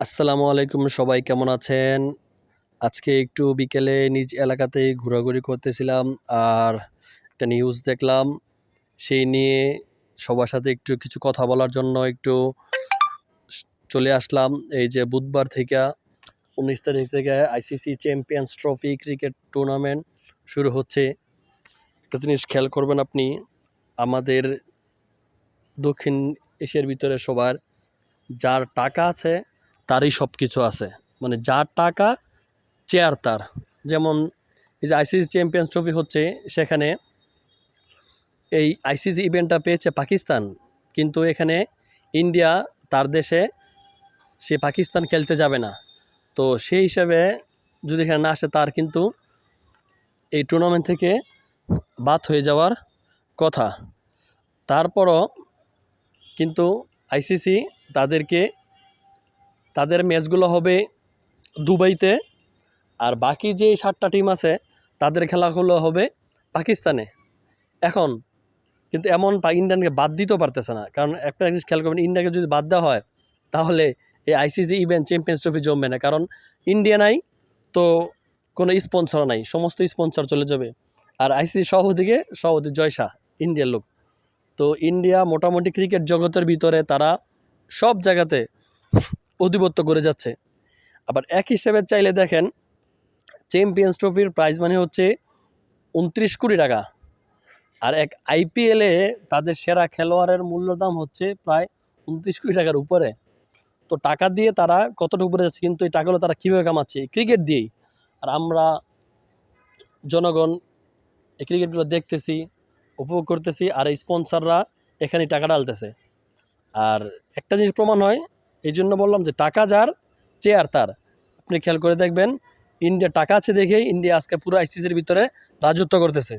আসসালামু আলাইকুম সবাই, কেমন আছেন? আজকে একটু বিকেলে নিজ এলাকাতে ঘোরাঘুরি করতেছিলাম আর একটা নিউজ দেখলাম। সেই নিয়ে সবার সাথে একটু কিছু কথা বলার জন্য একটু চলে আসলাম। এই যে বুধবার থেকে উনিশ তারিখ থেকে ICC champions trophy cricket tournament শুরু হচ্ছে। একটা জিনিস খেয়াল করবেন আপনি, আমাদের দক্ষিণ এশিয়ার ভিতরে সবার যার টাকা আছে তারই সব কিছু আছে। মানে যার টাকা, চেয়ার তার। যেমন এই যে আইসিসি চ্যাম্পিয়ন্স ট্রফি হচ্ছে, সেখানে এই আইসিসি ইভেন্টটা পেয়েছে পাকিস্তান। কিন্তু এখানে ইন্ডিয়া তার দেশে সে পাকিস্তান খেলতে যাবে না। তো সেই হিসাবে যদি এখানে না আসে তার কিন্তু এই টুর্নামেন্ট থেকে বাদ হয়ে যাওয়ার কথা। তারপরও কিন্তু আইসিসি তাদেরকে তাদের ম্যাচগুলো হবে দুবাইতে আর বাকি যে সাতটা টিম আছে, তাদের খেলাগুলো হবে পাকিস্তানে। এখন কিন্তু এমন ইন্ডিয়ানকে বাদ দিতেও পারতেছে না। কারণ একটা জিনিস খেয়াল করবেন, ইন্ডিয়াকে যদি বাদ দেওয়া হয়, তাহলে এই আইসিসি ইভেন্ট, চ্যাম্পিয়ন্স ট্রফি জমবে না। কারণ ইন্ডিয়া নাই, তো কোনো স্পন্সর নাই, সমস্ত স্পন্সর চলে যাবে। আর আইসিসি সভাপতিকে, সভাপতি জয় শাহ, ইন্ডিয়ার লোক। তো ইন্ডিয়া মোটামুটি ক্রিকেট জগতের ভিতরে তারা সব জায়গাতে অধিপত্য করে যাচ্ছে। আবার এক হিসেবে চাইলে দেখেন চ্যাম্পিয়ন্স ট্রফির প্রাইজ মানে হচ্ছে উনত্রিশ কোটি টাকা। আর এক আইপিএলে তাদের সেরা খেলোয়াড়ের মূল্য দাম হচ্ছে প্রায় উনত্রিশ কোটি টাকার উপরে। তো টাকা দিয়ে তারা কতটা উপরে যাচ্ছে, কিন্তু এই টাকাগুলো তারা কীভাবে কামাচ্ছে? ক্রিকেট দিয়েই। আর আমরা জনগণ এই ক্রিকেটগুলো দেখতেছি, উপভোগ করতেছি, আর এই স্পন্সাররা এখানে টাকা ডালতেছে আর একটা জিনিস প্রমাণ হয় এই জন্য বললাম যে টাকা যার, চেয়ার তার। আপনি খেয়াল করে দেখবেন, ইন্ডিয়া টাকা আছে দেখেই ইন্ডিয়া আজকে পুরো আইসিসির ভিতরে রাজত্ব করতেছে।